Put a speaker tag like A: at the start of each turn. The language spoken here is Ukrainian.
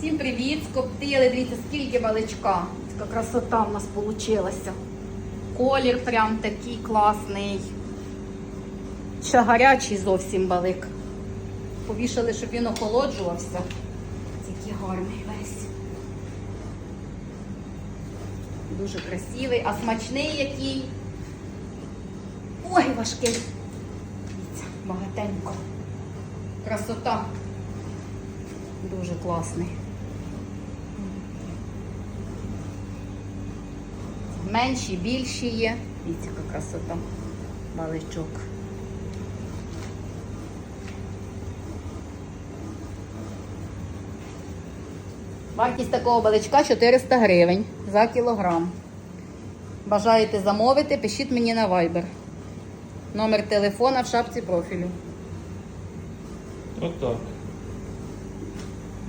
A: Всім привіт! Скоптили, дивіться, скільки баличка. Така красота в нас вийшла. Колір прям такий класний. Ще гарячий зовсім балик. Повішали, щоб він охолоджувався. Такий гарний весь. Дуже красивий, а смачний який. Ой, важкий. Дивіться, багатенько. Красота. Дуже класний. Менші, більші є. Дивіться, яка красота. Баличок. Вартість такого баличка 400 гривень за кілограм. Бажаєте замовити, пишіть мені на Viber. Номер телефона в шапці профілю.
B: Отак.